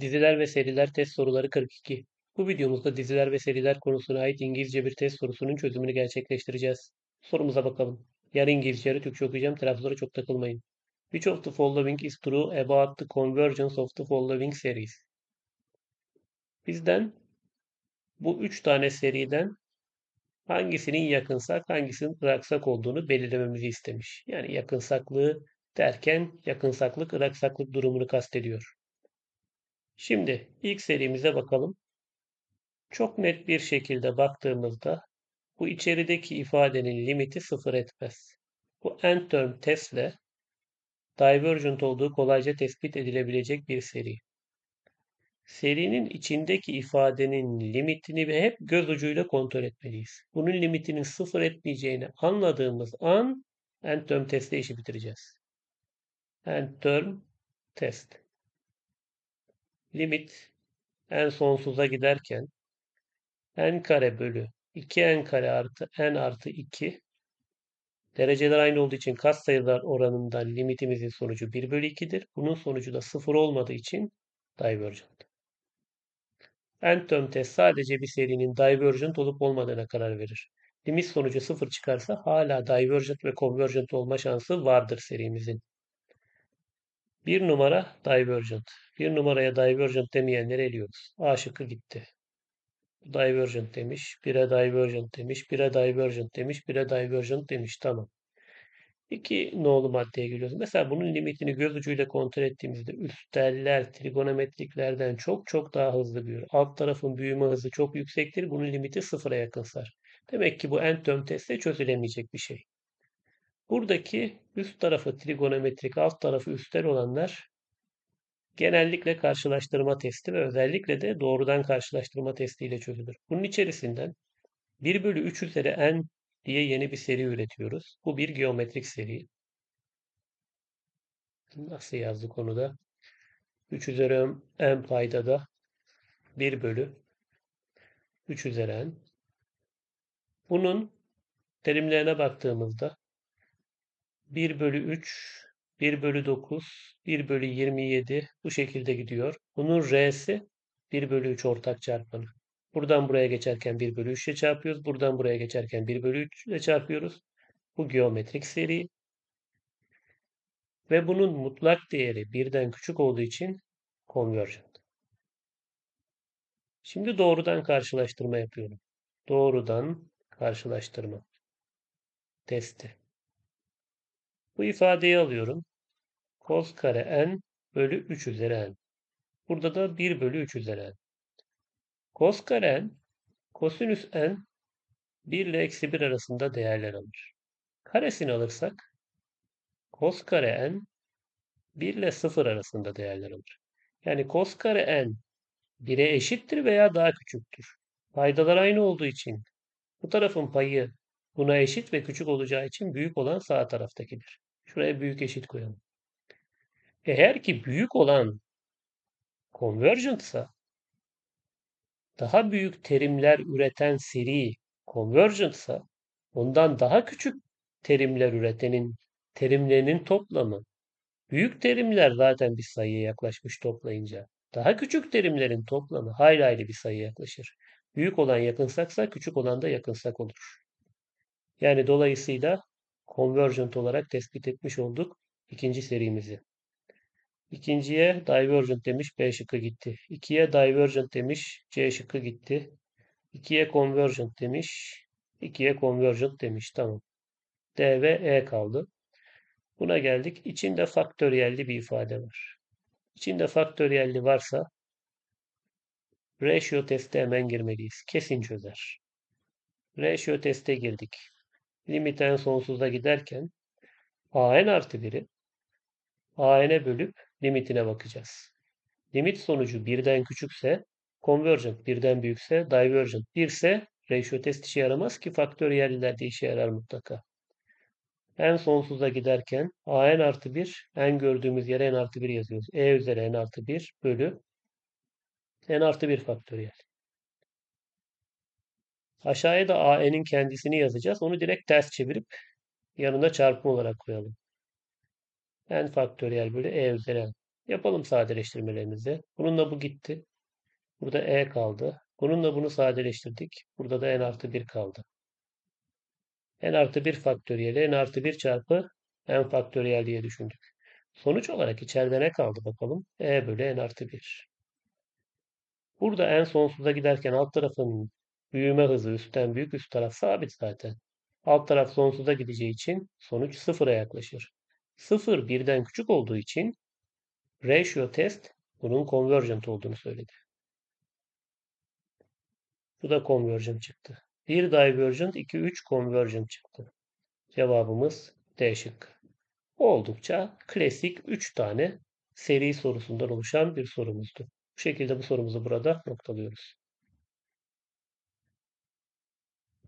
Diziler ve seriler test soruları 42. Bu videomuzda diziler ve seriler konusuna ait İngilizce bir test sorusunun çözümünü gerçekleştireceğiz. Sorumuza bakalım. Yarı İngilizce, yarı Türkçe okuyacağım. Taraflara çok takılmayın. Which of the following is true about the convergence of the following series? Bizden bu üç tane seriden hangisinin yakınsak, hangisinin ıraksak olduğunu belirlememizi istemiş. Yani yakınsaklığı derken yakınsaklık, ıraksaklık durumunu kastediyor. Şimdi ilk serimize bakalım. Çok net bir şekilde baktığımızda bu içerideki ifadenin limiti sıfır etmez. Bu end term testle divergent olduğu kolayca tespit edilebilecek bir seri. Serinin içindeki ifadenin limitini ve hep göz ucuyla kontrol etmeliyiz. Bunun limitinin sıfır etmeyeceğini anladığımız an end term testle işi bitireceğiz. End term test. Limit en sonsuza giderken n kare bölü 2n kare artı n artı 2 dereceler aynı olduğu için katsayılar oranından limitimizin sonucu 1 bölü 2'dir. Bunun sonucu da 0 olmadığı için divergent. N term test sadece bir serinin divergent olup olmadığına karar verir. Limit sonucu 0 çıkarsa hala divergent ve convergent olma şansı vardır serimizin. Bir numara divergent. Bir numaraya divergent demeyenleri eliyoruz. A şıkkı gitti divergent demiş, 1'e divergent demiş, 1'e divergent demiş, 1'e divergent demiş. Tamam. İki nolu maddeye geliyoruz. Mesela bunun limitini göz ucuyla kontrol ettiğimizde üsteller trigonometriklerden çok çok daha hızlı büyür. Alt tarafın büyüme hızı çok yüksektir. Bunun limiti sıfıra yakınsar. Demek ki bu en term testte çözülemeyecek bir şey. Buradaki üst tarafı trigonometrik, alt tarafı üstel olanlar genellikle karşılaştırma testi ve özellikle de doğrudan karşılaştırma testiyle çözülür. Bunun içerisinden 1 bölü 3 üzeri n diye yeni bir seri üretiyoruz. Bu bir geometrik seri. Nasıl yazdık onu da? 3 üzeri n payda da 1 bölü 3 üzeri n. Bunun terimlerine baktığımızda 1 bölü 3 1 bölü 9, 1 bölü 27 bu şekilde gidiyor. Bunun R'si 1 bölü 3 ortak çarpanı. Buradan buraya geçerken 1 bölü 3 ile çarpıyoruz. Buradan buraya geçerken 1 bölü 3 ile çarpıyoruz. Bu geometrik seri. Ve bunun mutlak değeri birden küçük olduğu için convergent. Şimdi doğrudan karşılaştırma yapıyorum. Doğrudan karşılaştırma testi. Bu ifadeyi alıyorum. Cos kare n bölü 3 üzeri n. Burada da 1 bölü 3 üzeri n. Cos kare n, kosinüs n 1 ile eksi 1 arasında değerler alır. Karesini alırsak cos kare n 1 ile 0 arasında değerler alır. Yani cos kare n 1'e eşittir veya daha küçüktür. Paydalar aynı olduğu için bu tarafın payı buna eşit ve küçük olacağı için büyük olan sağ taraftakidir. Şuraya büyük eşit koyalım. Eğer ki büyük olan convergentsa daha büyük terimler üreten seri convergentsa ondan daha küçük terimler üretenin terimlerinin toplamı büyük terimler zaten bir sayıya yaklaşmış toplayınca daha küçük terimlerin toplamı hayli hayli bir sayıya yaklaşır. Büyük olan yakınsaksa küçük olan da yakınsak olur. Yani dolayısıyla convergent olarak tespit etmiş olduk ikinci serimizi. İkinciye divergent demiş B şıkkı gitti. İkiye divergent demiş C şıkkı gitti. İkiye convergent demiş. İkiye convergent demiş. Tamam. D ve E kaldı. Buna geldik. İçinde faktöriyelli bir ifade var. İçinde faktöriyelli varsa ratio teste hemen girmeliyiz. Kesin çözer. Ratio teste girdik limit en sonsuza giderken an artı 1'i an'e bölüp limitine bakacağız. Limit sonucu birden küçükse convergent, birden büyükse divergent, 1 ise ratio test işe yaramaz ki faktöriyellerde işe yarar mutlaka. En sonsuza giderken an artı 1, en gördüğümüz yere n artı 1 yazıyoruz. e üzeri n artı 1 bölü n artı 1 faktöriyel. Aşağıya da AN'in kendisini yazacağız. Onu direkt ters çevirip yanına çarpım olarak koyalım. N faktöriyel bölü E üzeri N. Yapalım sadeleştirmelerimizi. Bununla bu gitti. Burada e kaldı. Bununla bunu sadeleştirdik. Burada da n artı 1 kaldı. n artı 1 faktöriyeli n artı 1 çarpı n faktöriyel diye düşündük. Sonuç olarak içeride ne kaldı bakalım? e bölü n artı 1. Burada n sonsuza giderken alt tarafın büyüme hızı üstten büyük üst taraf sabit zaten. Alt taraf sonsuza gideceği için sonuç sıfıra yaklaşır. Sıfır birden küçük olduğu için ratio test bunun convergent olduğunu söyledi. Bu da convergent çıktı. 1 divergent, 2, 3 convergent çıktı. Cevabımız D şıkkı. Oldukça klasik 3 tane seri sorusundan oluşan bir sorumuzdu. Bu şekilde bu sorumuzu burada noktalıyoruz.